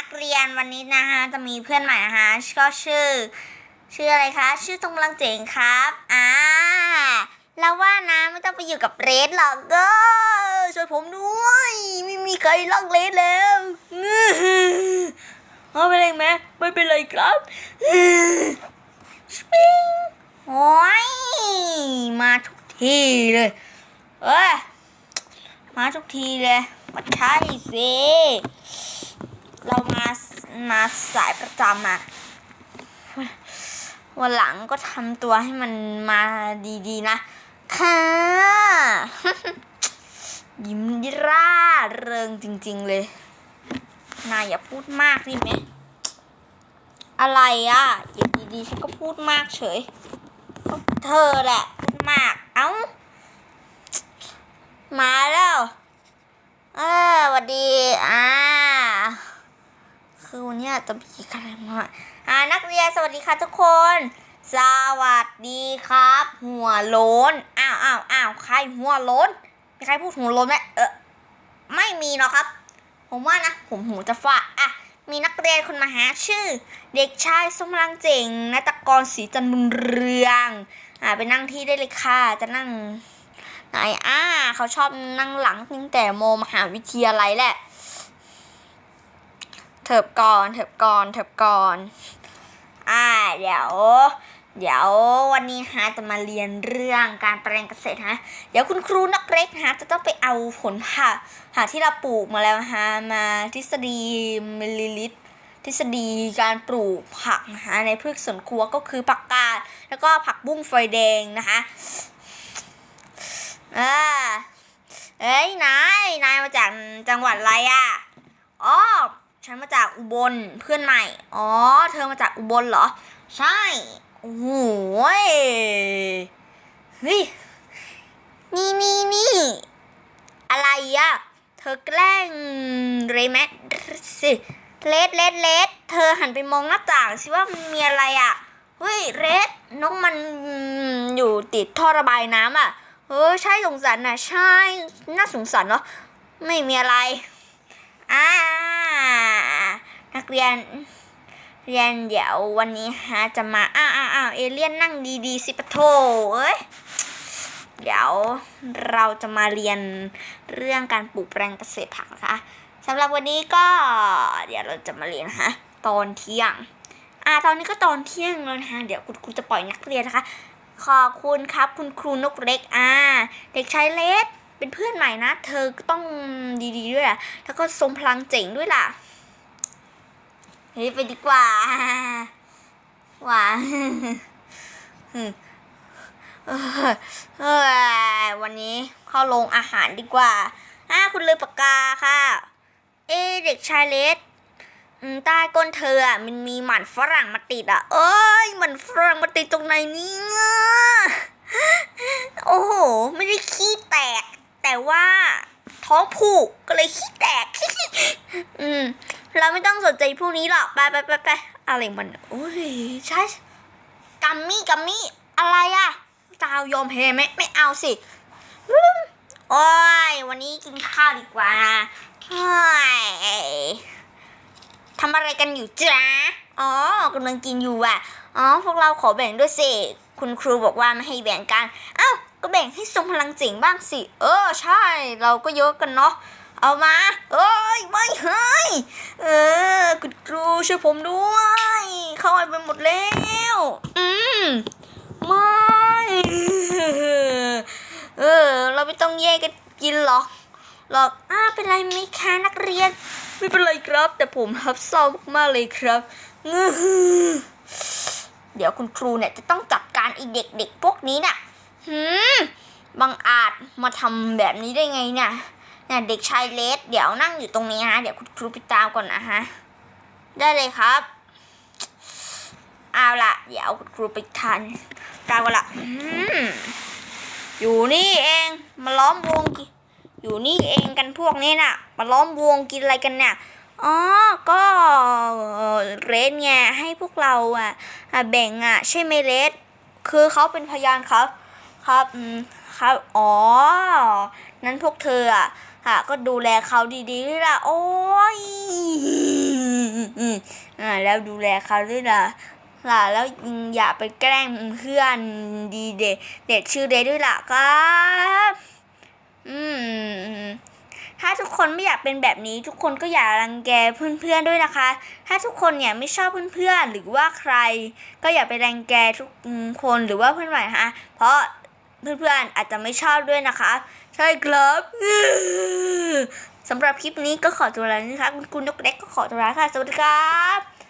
นักเรียนวันนี้นะคะจะมีเพื่อนใหม่นะคะก็ชื่อ ชื่ออะไรคะ ชื่อทรงพลังเจ๋งครับอ่าแล้วว่านะไม่ต้องไปอยู่กับเรดหรอกก็ช่วยผมด้วยไม่มีใครรักเรดแล้วเอาไปเลยไหมไม่เป็นไรครับสปิงโอ้ยมาทุกทีเลยเอ้ยมาทุกทีเลยมาใช่สิ เรามามาสายประจำอะวันหลังก็ทำตัวให้มันมาดีๆนะ ค่ะ ยิ้มร่าเริงจริง ๆ เลย นายอย่าพูดมากด้ไหม อะไรอะอยู่ดีๆฉันก็พูดมากเฉย เธอแหละพูดมาก เอ้า มาแล้ว เออสวัสดี อ่า คือวันนี้จะมีอะไรมาอ่านักเรียนสวัสดีค่ะทุกคน สวัสดีครับ หัวโล้นอ้าวอ้าวอ้าวใครหัวโล้นมีใครพูดหัวโล้นไหมเออไม่มีหรอกครับ ผมว่านะผมหูจะฝาดอะมีนักเรียนคนมาหาชื่อ เด็กชายสมรังเจ๋งนัตกรศรีจันบุญเรืองอ่าไปนั่งที่ได้เลยค่ะจะนั่งไหนอ่าเขาชอบนั่งหลังตั้งแต่โมมหาวิทยาลัยแหละ เถิบก่อนเถิบก่อนเถิบก่อน อ่า เดี๋ยว เดี๋ยววันนี้ฮะจะมาเรียนเรื่องการแปลงเกษตรฮะ เดี๋ยวคุณครูนักเล็กฮะจะต้องไปเอาผลผักผักที่เราปลูกมาแล้วฮะมาทฤษฎีมิลลิลิตรทฤษฎีการปลูกผักนะคะในพืชสวนครัวก็คือผักกาดแล้วก็ผักบุ้งไฟแดงนะคะอ่าเอ้ยนายนายมาจากจังหวัดอะไรอะอ๋อ ฉันมาจากอุบลเพื่อนใหม่ อ๋อ เธอมาจากอุบลเหรอ ใช่ โอ้โหยเฮ้ยนี่นี่นี่อะไรอะเธอแกล้งเรแมทสิเลดเลดเลดเธอหันไปมองหน้าต่างสิว่ามันมีอะไรอะเฮ้ยเรดนกมันอยู่ติดท่อระบายน้ำอะเออใช่สงสารนะใช่ น่าสงสารเนาะไม่มีอะไรอ่า นักเรียนเรียนเดี๋ยววันนี้ฮะจะมาอ้าวอ้าวอ้าวเอเลี่ยนนั่งดีๆสิปะโถเอ้ยเดี๋ยวเราจะมาเรียนเรื่องการปลูกแปลงเกษตรผักนะคะสำหรับวันนี้ก็ เดี๋ยวเราจะมาเรียนนะคะตอนเที่ยงอ่าตอนนี้ก็ตอนเที่ยงแล้วนะคะเดี๋ยวคุณครูจะปล่อยนักเรียนนะคะ ขอบคุณครับคุณครูนกเล็กอ่าเด็กชายเล็กเป็นเพื่อนใหม่นะ เธอต้องดีๆด้วยอะแล้วก็ทรงพลังเจ๋งด้วยล่ะ เฮ้ยไปดีกว่าหวาเออเออวันนี้เข้าโรงอาหารดีกว่าอ่าคุณลือปากกาค่ะ เอะเด็กชายเล็กใต้ก้นเธออะมันมีหมันฝรั่งมาติดอะ เอ้ยหมันฝรั่งมาติดตรงไหนเนี่ยโอ้โห ไม่ได้ขี้แตก แต่ว่าท้องผูกก็เลยขี้แตก อืม เราไม่ต้องสนใจพวกนี้หรอกไปไปไปไปอะไรมันโอ้ยใช่กัมมี่กัมมี่อะไรอะดาวยอมแพ้ไหมไม่เอาสิโอ้ยวันนี้กินข้าวดีกว่าเฮ้ยทำอะไรกันอยู่จ๊ะอ๋อกำลังกินอยู่อะอ๋อพวกเราขอแบ่งด้วยสิคุณครูบอกว่าไม่ให้แบ่งกันเอ้าก็แบ่งให้ทรงพลังเจ๋งบ้างสิ เออ ใช่ เราก็เยอะกันเนาะ เอามา เอ้ย ไม่ เช่วยผมด้วย เข้าไปหมดแล้ว อืมไม่เออ เราไม่ต้องแยกกันกินหรอกหรอกอ้าเป็นไรไหมคะนักเรียน ไม่เป็นไรครับ แต่ผมทับเศร้ามากๆเลยครับอื้อหือเดี๋ยวคุณครูเนี่ยจะต้องจัดการไอีเด็กๆพวกนี้น่ะหืมบังอาจมาทำแบบนี้ได้ไงเนี่ยเนี่ยเด็กชายเลสเดี๋ยวนั่งอยู่ตรงนี้ฮะ เดี๋ยวคุณครูไปตามก่อนนะฮะ ได้เลยครับ เอาละเดี๋ยวครูไปทานตามกันละอยู่นี่เองมาล้อมวงอยู่นี่เองกันพวกนี้น่ะ มาล้อมวงกินอะไรกันเนี่ยอ๋อ ก็เอ่อเรดไงให้พวกเราอะแบ่งอะ ใช่ไหมเรดคือเขาเป็นพยานครับ ครับอืมครับ อ๋อ นั้นพวกเธออะ ค่ะ ก็ดูแลเขาดีๆด้วยล่ะ โอ้ยอ่าแล้วดูแลเขาด้วยล่ะล่ะแล้วอย่าไปแกล้งเพื่อนดีเด็เด็กชื่อเดด้วยล่ะครับอืมถ้าทุกคนไม่อยากเป็นแบบนี้ ทุกคนก็อย่ารังแกเพื่อนๆด้วยนะคะ ถ้าทุกคนเนี่ยไม่ชอบเพื่อนๆหรือว่าใคร ก็อย่าไปรังแกทุกคนหรือว่าเพื่อนใหม่ฮะเพราะ เพื่อนๆอาจจะไม่ชอบด้วยนะคะ ใช่ครับสำหรับคลิปนี้ก็ขอตัวลานะคะคุณนกเล็กก็ขอตัวลาค่ะ สวัสดีครับ